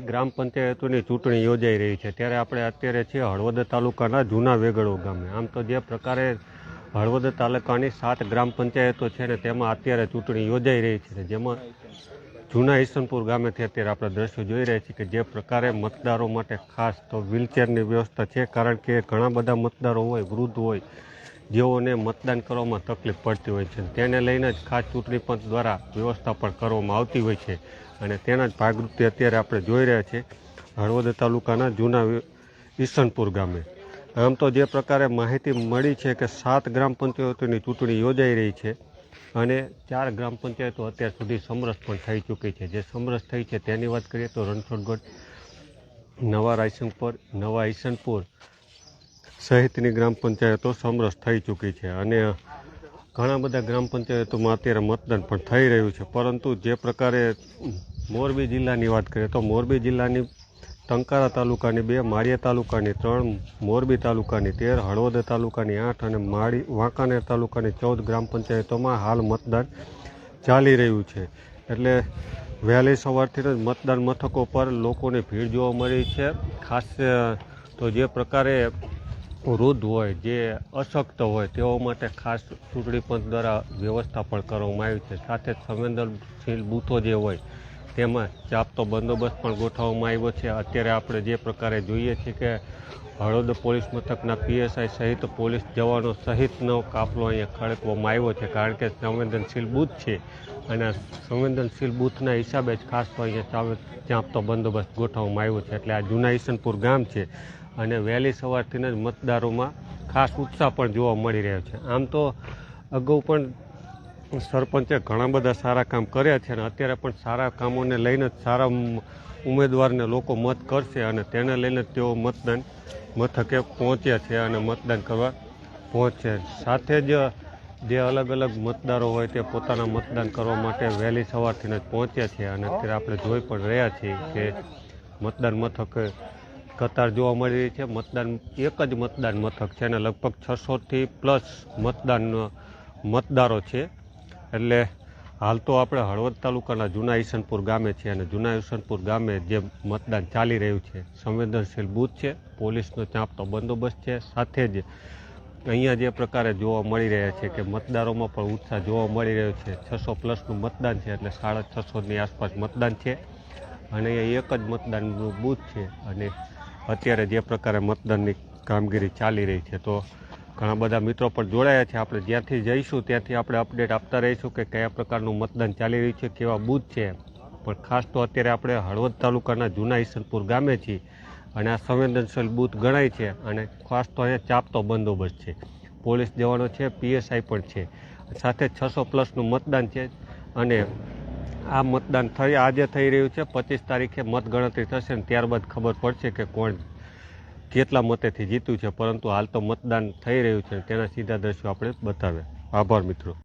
ગ્રામ પંચાયતોની ચૂંટણી યોજાઈ રહી છે. ત્યારે આપણે અત્યારે છીએ હળવદ તાલુકાના જૂના વેગડો ગામે. આમ તો જે પ્રકારે હળવદ તાલુકાની સાત ગ્રામ પંચાયતો છે ને તેમાં અત્યારે ચૂંટણી યોજાઈ રહી છે જેમાં જૂના ઈસનપુર ગામેથી અત્યારે આપણે દ્રશ્યો જોઈ રહ્યા છીએ કે જે પ્રકારે મતદારો માટે ખાસ તો વ્હીલચેરની વ્યવસ્થા છે કારણ કે ઘણા બધા મતદારો હોય, વૃદ્ધ હોય જેઓને મતદાન કરવામાં તકલીફ પડતી હોય છે. તેને લઈને જ ખાસ ચૂંટણી પંચ દ્વારા વ્યવસ્થા પણ કરવામાં આવતી હોય છે અને તેના જ ભાગરૂપે અત્યારે આપણે જોઈ રહ્યા છીએ હળવદ તાલુકાના જૂના ઈસનપુર ગામે. આમ તો જે પ્રકારે માહિતી મળી છે કે સાત ગ્રામ પંચાયતોની ચૂંટણી યોજાઈ રહી છે અને ચાર ગ્રામ પંચાયતો અત્યાર સુધી સમરસ પણ થઈ ચૂકી છે. જે સમરસ થઈ છે તેની વાત કરીએ તો રણછોડગઢ, નવા રાયસનપુર નવા ઈસનપુર સહિતની ગ્રામ પંચાયતો સમરસ થઈ ચૂકી છે અને ઘણા બધા ગ્રામ પંચાયતોમાં અત્યારે મતદાન પણ થઈ રહ્યું છે. પરંતુ જે પ્રકારે મોરબી જિલ્લાની વાત કરીએ તો મોરબી જિલ્લાની ટંકારા તાલુકાની બે, માળિયા તાલુકાની ત્રણ, મોરબી તાલુકાની તેર, હળવદ તાલુકાની આઠ અને માળી, વાંકાનેર તાલુકાની ચૌદ ગ્રામ પંચાયતોમાં હાલ મતદાન ચાલી રહ્યું છે. એટલે વહેલી સવારથી જ મતદાન મથકો પર લોકોની ભીડ જોવા મળી છે. ખાસ તો જે પ્રકારે વૃદ્ધ હોય, જે અશક્ત હોય, તેઓ માટે ખાસ ચૂંટણી પંચ દ્વારા વ્યવસ્થા પણ કરવામાં આવી છે. સાથે સંવેદનશીલ બૂથો જે હોય, તેમાં ચાપતો બંદોબસ્ત પણ ગોઠવવામાં આવ્યો છે. અત્યારે આપણે જે પ્રકારે જોઈએ છીએ કે હળદ પોલીસ મથકના પીએસઆઈ સહિત પોલીસ જવાનો સહિતનો કાફલો અહીંયા ખડકવામાં આવ્યો છે, કારણ કે સંવેદનશીલ બૂથ છે અને સંવેદનશીલ બૂથના હિસાબે જ ખાસ તો અહીંયા ચાંપતો બંદોબસ્ત ગોઠવવામાં આવ્યો છે. એટલે આ જૂના ઈસનપુર ગામ છે. અને વહેલી સવારથી જ મતદારોમાં ખાસ ઉત્સાહ પણ જોવા મળી રહ્યો છે. આમ તો અગાઉ પણ સરપંચે ઘણા બધા સારા કામ કર્યા છે અને અત્યારે પણ સારા કામોને લઈને જ સારા ઉમેદવારને લોકો મત કરશે અને તેને લઈને તેઓ મતદાન મથકે પહોંચ્યા છે અને મતદાન કરવા પહોંચશે સાથે જ જે અલગ અલગ મતદારો હોય તે પોતાના મતદાન કરવા માટે વહેલી સવારથી જ પહોંચ્યા છે અને અત્યારે આપણે જોઈ પણ રહ્યા છીએ કે મતદાન મથકે કતાર જોવા મળી રહી છે. મતદાન, એક જ મતદાન મથક છે અને લગભગ છસોથી પ્લસ મતદાન, મતદારો છે. એટલે હાલ તો આપણે હળવદ તાલુકાના જૂના ઈસનપુર ગામે છે અને જૂના ઈસનપુર ગામે જે મતદાન ચાલી રહ્યું છે, સંવેદનશીલ બૂથ છે. પોલીસનો ચાંપતો બંદોબસ્ત છે. સાથે જ અહીંયા જે પ્રકારે જોવા મળી રહ્યા છે કે મતદારોમાં પણ ઉત્સાહ જોવા મળી રહ્યો છે. છસો પ્લસનું મતદાન છે એટલે સાડા છસોની આસપાસ મતદાન છે. અને અહીંયા એક જ મતદાનનું બૂથ છે અને અત્યારે જે પ્રકારે મતદાનની કામગીરી ચાલી રહી છે, તો ઘણા બધા મિત્રો પણ જોડાયા છે. આપણે જ્યાંથી જઈશું ત્યાંથી આપણે અપડેટ આપતા રહીશું કે કયા પ્રકારનું મતદાન ચાલી રહ્યું છે, કેવા બૂથ છે. પણ ખાસ તો અત્યારે આપણે હળવદ તાલુકાના જૂના ઈસનપુર ગામે છીએ અને આ સંવેદનશીલ બૂથ ગણાય છે અને ખાસ તો અહીંયા ચાપતો બંદોબસ્ત છે. પોલીસ જવાનો છે, પીએસઆઈ પણ છે. સાથે છસો પ્લસનું મતદાન છે અને આ મતદાન થઈ આજે થઈ રહ્યું છે, પચીસ તારીખે મતગણતરી થશે ને ત્યારબાદ ખબર પડશે કે કોણ કેટલા મતેથી જીત્યું છે. પરંતુ હાલ તો મતદાન થઈ રહ્યું છે તેના સીધા દ્રશ્યો આપણે બતાવ્યા. આભાર મિત્રો.